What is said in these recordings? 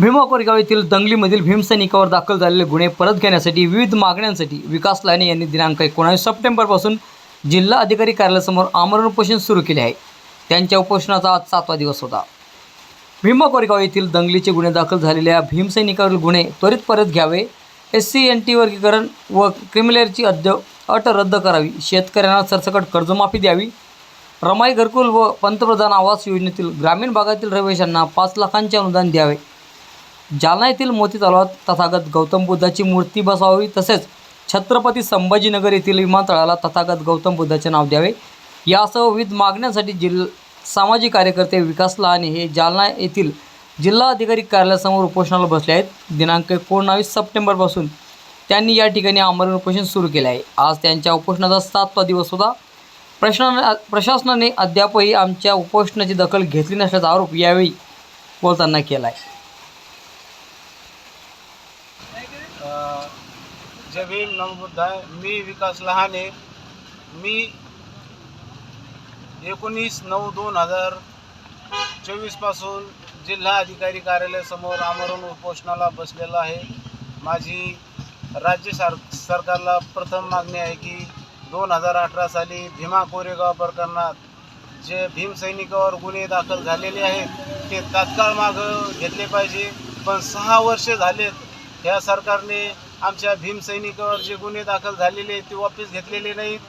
भीमा कोरेगाव येथील दंगलीमधील भीमसैनिकावर दाखल झालेले गुन्हे परत घेण्यासाठी विविध मागण्यांसाठी विकास लाने यांनी दिनांक एकोणावीस सप्टेंबरपासून जिल्हा अधिकारी कार्यालयासमोर आमरण उपोषण सुरू केले आहे. त्यांच्या उपोषणाचा आज सातवा दिवस होता. भीमा कोरेगाव येथील दंगलीचे गुन्हे दाखल झालेल्या भीमसैनिकावरील गुन्हे त्वरित परत घ्यावे एस सी एन टी वर्गीकरण व क्रिमिलेअरची अद्य अट रद्द करावी शेतकऱ्यांना सरसकट कर्जमाफी द्यावी रमाई घरकुल व पंतप्रधान आवास योजनेतील ग्रामीण भागातील रहिवाशांना पाच लाखांचे अनुदान द्यावे जालना येथील मोती तलावात तथागत गौतम बुद्धाची मूर्ती बसवावी तसेच छत्रपती संभाजीनगर येथील विमानतळाला तथागत गौतम बुद्धाचे नाव द्यावे. यासह विविध मागण्यांसाठी जिल सामाजिक कार्यकर्ते विकास लहाने हे जालना येथील जिल्हा अधिकारी कार्यालयासमोर उपोषणाला बसले आहेत. दिनांक एकोणावीस सप्टेंबरपासून त्यांनी या ठिकाणी आमरण उपोषण सुरू केले आहे. आज त्यांच्या उपोषणाचा सातवा दिवस होता. प्रश्ना प्रशासनाने अद्यापही आमच्या उपोषणाची दखल घेतली नसल्याचा आरोप यावेळी बोलताना केला आहे. जय भीम नमबुद्धाय मी विकास लहाने. मी एकोणीस नऊ दोन हजार चोवीसपासून जिल्हा अधिकारी कार्यालयासमोर आमरण उपोषणाला बसलेलो आहे. माझी राज्य सार सरकारला प्रथम मागणी आहे की दोन हजार अठरा साली भीमा कोरेगाव प्रकरणात जे भीमसैनिकावर गुन्हे दाखल झालेले आहेत ते तात्काळ मागं घेतले पाहिजे. पण सहा वर्षे झालेत ह्या सरकारने आमच्या भीमसैनिकावर जे गुन्हे दाखल झालेले आहेत ते वापस घेतलेले नाहीत.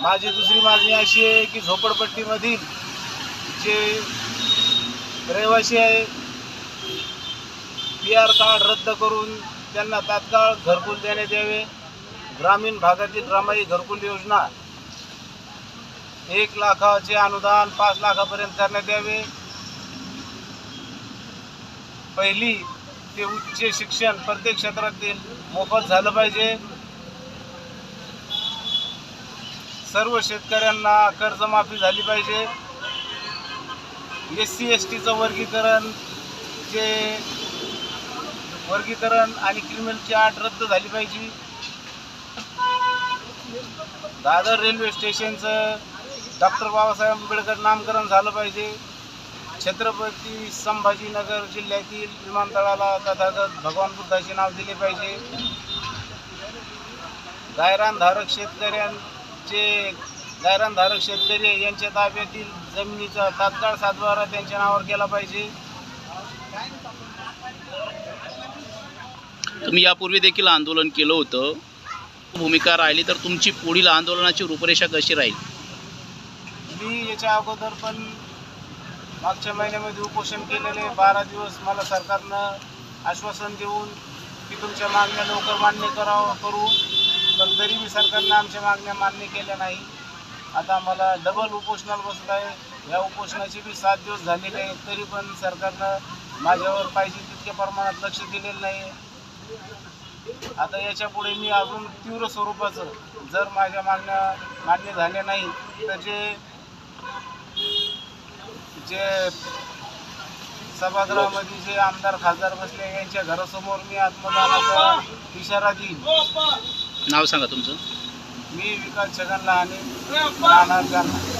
माझी दुसरी मागणी अशी आहे की झोपडपट्टीमधील जे रहिवासी आहे पी आर कार्ड रद्द करून त्यांना तात्काळ घरकुल देण्यात यावे. ग्रामीण भागातील रमाई घरकुल योजना एक लाखाचे अनुदान पाच लाखापर्यंत करण्यात यावे. पहिली ते उच्च शिक्षण प्रत्येक क्षेत्रातील मोफत झालं पाहिजे. सर्व शेतकऱ्यांना कर्जमाफी झाली पाहिजे. एस सी एस टीचं वर्गीकरण जे वर्गीकरण आणि क्रिमिनलची आठ रद्द झाली पाहिजे. दादर रेल्वे स्टेशनचं डॉक्टर बाबासाहेब आंबेडकर नामकरण झालं पाहिजे. छत्रपती संभाजीनगर जिल्ह्यातील विमानतळाला तथागत भगवान बुद्धाचे नाव दिले पाहिजे. गायरानधारक शेतकऱ्यांचे गायरानधारक शेतकरी यांच्या ताब्यातील जमिनीचा तात्काळ सातबारा त्यांच्या नावावर केला पाहिजे. तुम्ही यापूर्वी देखील आंदोलन केलं होतं. भूमिका राहिली तर तुमची पुढील आंदोलनाची रूपरेषा कशी राहील? मी याच्या अगोदर पण मागच्या महिन्यामध्ये उपोषण केलेले बारा दिवस मला सरकारनं आश्वासन देऊन की तुमच्या मागण्या लवकर मान्य करावं करू. पण तरी मी सरकारनं आमच्या मागण्या मान्य केल्या नाही. आता मला डबल उपोषणाला बसत आहे या उपोषणाचे बी सात दिवस झालेले आहेत. तरी पण सरकारनं माझ्यावर पाहिजे तितक्या प्रमाणात लक्ष दिलेलं नाही. आता याच्यापुढे मी अजून तीव्र स्वरूपाचं जर माझ्या मागण्या मान्य झाल्या नाही तर जे जे सभागृहामध्ये जे आमदार खासदार बसले यांच्या घरासमोर मी आत्मदानाचा इशारा देईन. नाव सांगा तुमचं. मी विकास छगन लहाने राहणार जालना